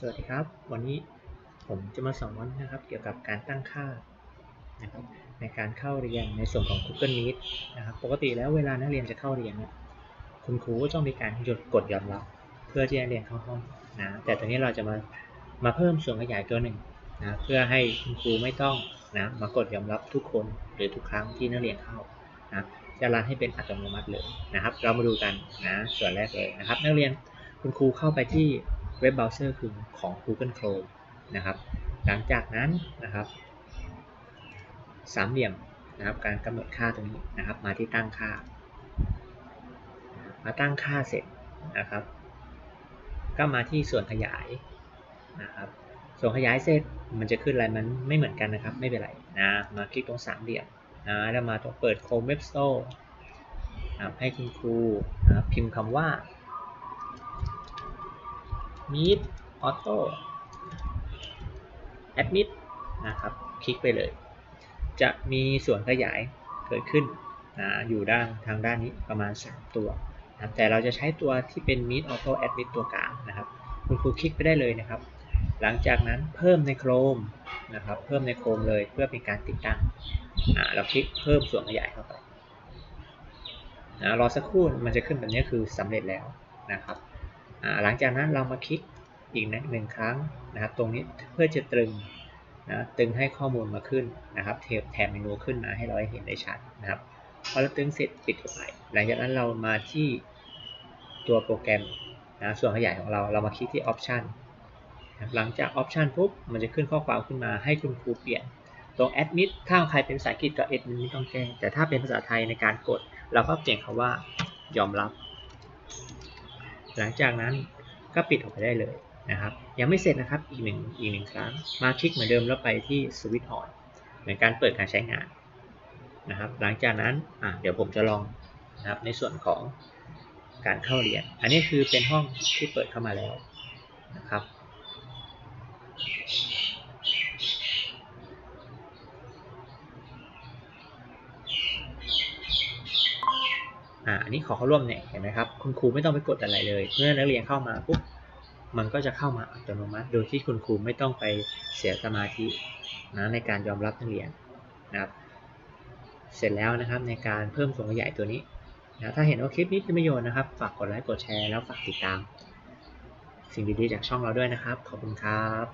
สวัสดีครับ วันนี้ผมจะมาสอนนะครับ เกี่ยวกับการตั้งค่านะครับในการเข้าเรียนในส่วนของ Google Meet นะครับ ปกติแล้วเวลานักเรียนจะเข้าเรียนเนี่ยคุณครูก็ต้องมีการหยุดกดยอมรับ เพื่อที่จะเรียนเข้าห้องนะแต่ตอนนี้เราจะมามาเพิ่มส่วนขยายตัวหนึ่งนะเพื่อให้คุณครูไม่ต้องนะมากดยอมรับทุกคนหรือทุกครั้งที่นักเรียนเข้านะจะรันให้เป็นอัตโนมัติเลยนะครับ เรามาดูกันนะส่วนแรกเลยนะครับ นักเรียนคุณครูเข้าไปที่ เว็บเบราว์เซอร์คือของ Google Chrome นะครับ หลังจากนั้นนะครับ สามเหลี่ยมนะครับ การกำหนดค่าตรงนี้นะครับ มาที่ตั้งค่า มาตั้งค่าเสร็จนะครับ ก็มาที่ส่วนขยายนะครับ ส่วนขยายเสร็จมันจะขึ้นอะไรมันไม่เหมือนกันนะครับ ไม่เป็นไรนะ มาคลิกตรงสามเหลี่ยมนะแล้วมาตรงเปิด Chrome Web Store นะครับให้คุณครูนะครับพิมพ์คำว่า Meet Auto Admit นะครับ คลิกไปเลย จะมีส่วนขยายเกิดขึ้นนะอยู่ด้านทางด้านนี้ประมาณ 3 ตัวนะแต่เราจะใช้ตัวที่เป็น Meet Auto Admit ตัวกลางนะครับ คุณครูคลิกไปได้เลยนะครับ หลังจากนั้นเพิ่มใน Chrome นะครับ เพิ่มใน Chrome เลยเพื่อเป็นการติดตั้งเราคลิกเพิ่มส่วนขยายเข้าไปนะรอสักครู่มันจะขึ้นแบบนี้คือสำเร็จแล้วนะครับ หลังจากนั้นเรามาคลิกอีกนะหนึ่งครั้งนะครับ ตรงนี้เพื่อจะตรึงนะตึงให้ข้อมูลมาขึ้นนะครับเทแถบเมนูขึ้นมาให้เราเห็นได้ชัดนะครับพอเราตึงเสร็จปิดเข้าไปหลังจากนั้นเรามาที่ตัวโปรแกรมนะส่วนขยายของเราเรามาคลิกที่ Option นหลังจาก Option ปุ๊บมันจะขึ้นข้อความขึ้นมาให้คุณครูเปลี่ยน ตรง Admit ถ้าใครเป็นภาษาอังกฤษก็ Admit ไม่ต้องแจ้งแต่ถ้าเป็นภาษาไทยในการกด เราก็เปลี่ยนคำว่ายอมรับ หลังจากนั้นก็ปิดออกไปได้เลยนะครับ ยังไม่เสร็จนะครับ อีกหนึ่งอีกหนึ่งครั้ง มาคลิกเหมือนเดิมแล้วไปที่สวิตช์ออนเหมือนการเปิดการใช้งานนะครับ หลังจากนั้นเดี๋ยวผมจะลองนะครับในส่วนของการเข้าเรียน อันนี้คือเป็นห้องที่เปิดเข้ามาแล้วนะครับ อ่าอันนี้ขอเข้าร่วมเนี่ยเห็นไหมครับคุณครูไม่ต้องไปกดอะไรเลยเมื่อนักเรียนเข้ามาปุ๊บมันก็จะเข้ามาอัตโนมัติ โดยที่คุณครูไม่ต้องไปเสียสมาธินะในการยอมรับนักเรียนนะครับ เสร็จแล้วนะครับในการเพิ่มส่วนขยายตัวนี้นะถ้าเห็นว่าคลิปนี้เป็นประโยชน์นะครับ ฝากกดไลค์กดแชร์แล้วฝากติดตาม สิ่งดีๆจากช่องเราด้วยนะครับ ขอบคุณครับ